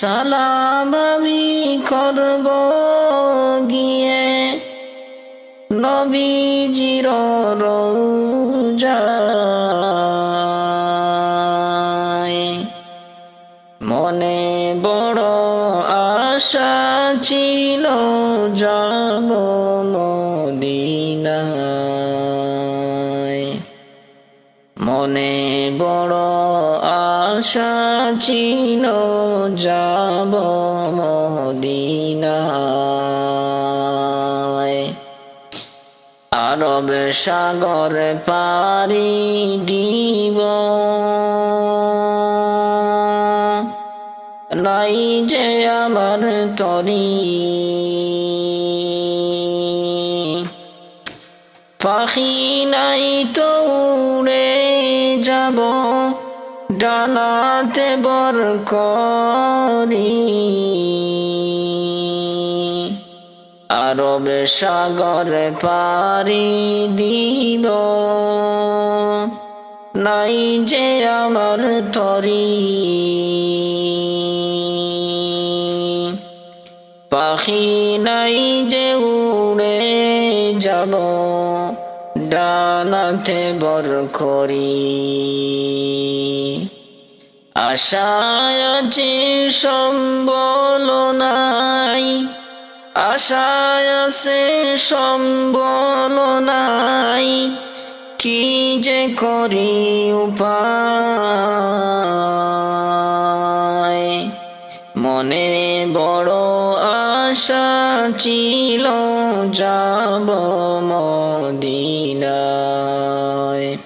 সালাম আমি করব গিয়ে। নবীজির মনে বড় আশা ছিল যাব মদিনায়। মনে বড় আশা ছিল যাব মদিনায়। আরব সাগর পারি দিব। নাই যে আমার তরি। পাখি নাই তো উড়ে যাব। ডানাতে বর করি আরব সাগর পারি দিব। নাই যে আমার তরি। পাখি নাই যে উড়ে যাব, ডানাতে বর করি আশায় আছে সম্বল নাই। আশায় আছে সম্বল নাই। কি যে করি উপায়? মনে বড় আশা ছিল, যাব মদিনায়।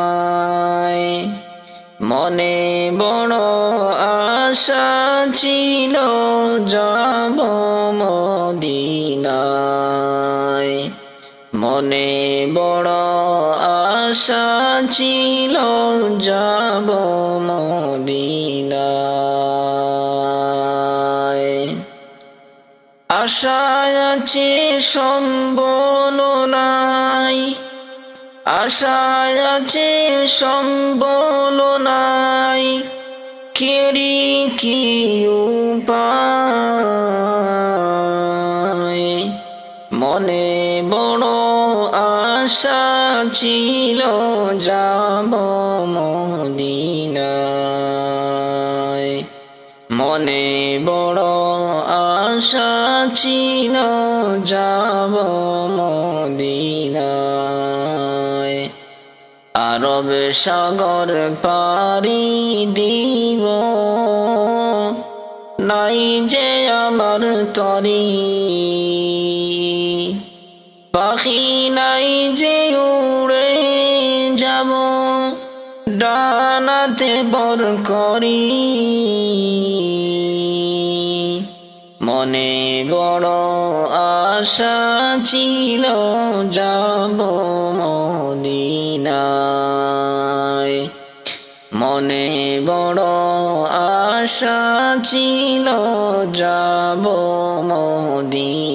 মনে বড় আশা ছিল, যাব মদিনায়। মনে বড় আশা ছিল, যাব মদিনায়। আশায় আছে সম্বল নাই আশায় আছে সম্বল নাই। কেরি কি উপায়? মনে বড় আশা ছিল, যাব মদিনায়। মনে বড় আশা ছিল, যাব মদিনায়। আরব সাগর পারি দিব। নাই যে আমার তরি। পাখি নাই যে উড়ে যাব। ডানাতে বর করি। মনে বড় আশা ছিল যাব আশা ছিল যাব মদিনায়।